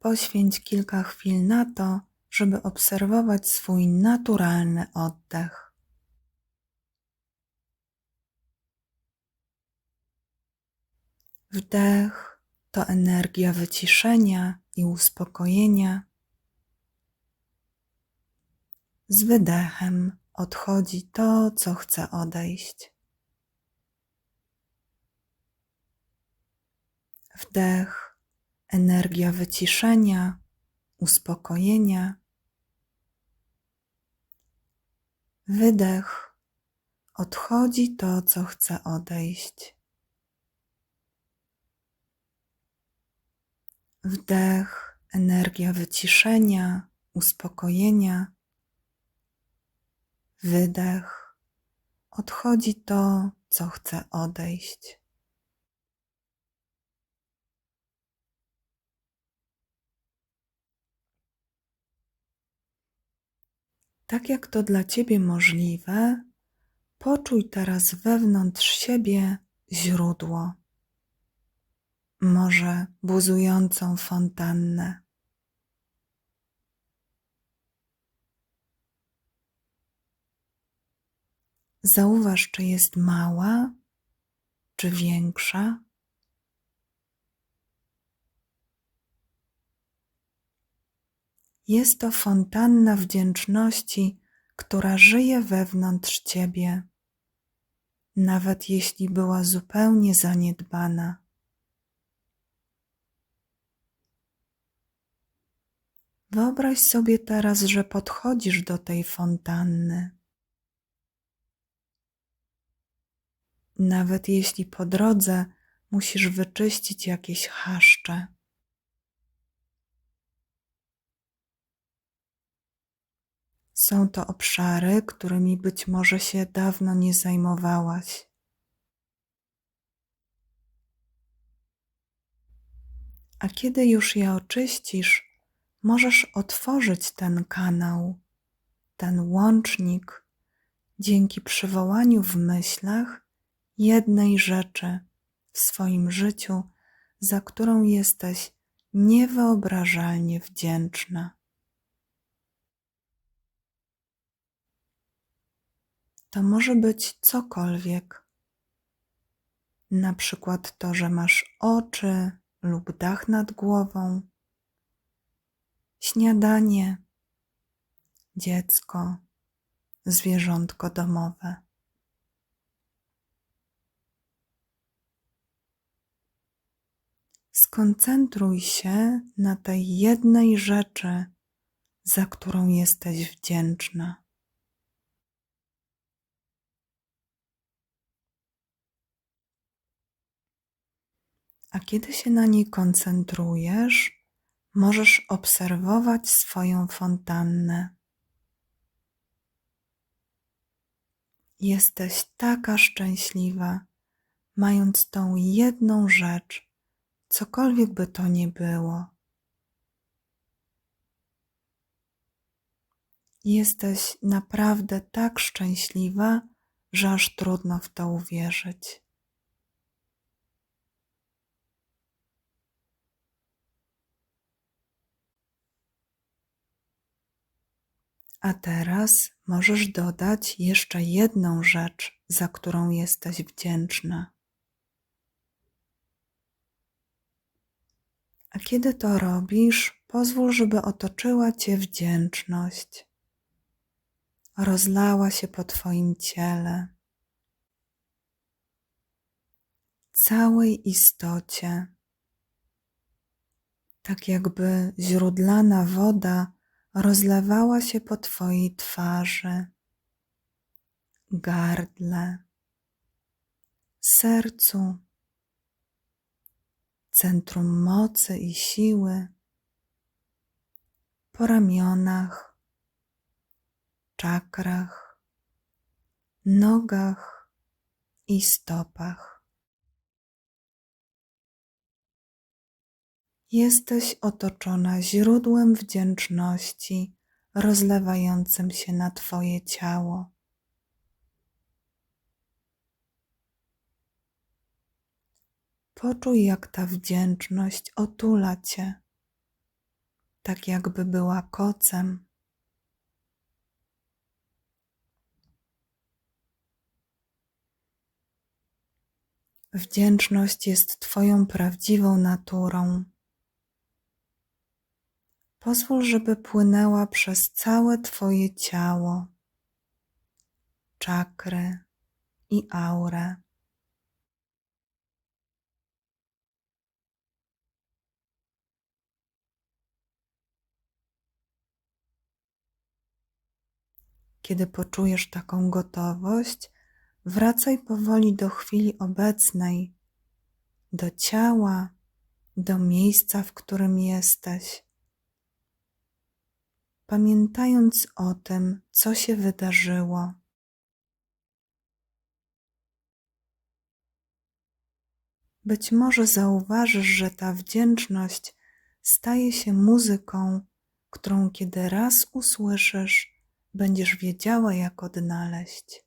poświęć kilka chwil na to, żeby obserwować swój naturalny oddech. Wdech to energia wyciszenia i uspokojenia. Z wydechem odchodzi to, co chce odejść. Wdech, energia wyciszenia, uspokojenia. Wydech, odchodzi to, co chce odejść. Wdech, energia wyciszenia, uspokojenia. Wydech, odchodzi to, co chce odejść. Tak jak to dla Ciebie możliwe, poczuj teraz wewnątrz siebie źródło może buzującą fontannę. Zauważ, czy jest mała, czy większa. Jest to fontanna wdzięczności, która żyje wewnątrz ciebie, nawet jeśli była zupełnie zaniedbana. Wyobraź sobie teraz, że podchodzisz do tej fontanny. Nawet jeśli po drodze musisz wyczyścić jakieś chaszcze. Są to obszary, którymi być może się dawno nie zajmowałaś. A kiedy już je oczyścisz, możesz otworzyć ten kanał, ten łącznik dzięki przywołaniu w myślach jednej rzeczy w swoim życiu, za którą jesteś niewyobrażalnie wdzięczna. To może być cokolwiek, na przykład to, że masz oczy lub dach nad głową śniadanie, dziecko, zwierzątko domowe. Skoncentruj się na tej jednej rzeczy, za którą jesteś wdzięczna. A kiedy się na niej koncentrujesz, możesz obserwować swoją fontannę. Jesteś taka szczęśliwa, mając tą jedną rzecz, cokolwiek by to nie było. Jesteś naprawdę tak szczęśliwa, że aż trudno w to uwierzyć. A teraz możesz dodać jeszcze jedną rzecz, za którą jesteś wdzięczna. A kiedy to robisz, pozwól, żeby otoczyła cię wdzięczność. Rozlała się po Twoim ciele, całej istocie, tak jakby źródlana woda rozlewała się po Twojej twarzy, gardle, sercu, centrum mocy i siły, po ramionach, czakrach, nogach i stopach. Jesteś otoczona źródłem wdzięczności rozlewającym się na Twoje ciało. Poczuj, jak ta wdzięczność otula Cię, tak jakby była kocem. Wdzięczność jest Twoją prawdziwą naturą. Pozwól, żeby płynęła przez całe Twoje ciało, czakry i aurę. Kiedy poczujesz taką gotowość, wracaj powoli do chwili obecnej, do ciała, do miejsca, w którym jesteś, pamiętając o tym, co się wydarzyło. Być może zauważysz, że ta wdzięczność staje się muzyką, którą kiedy raz usłyszysz, będziesz wiedziała, jak odnaleźć.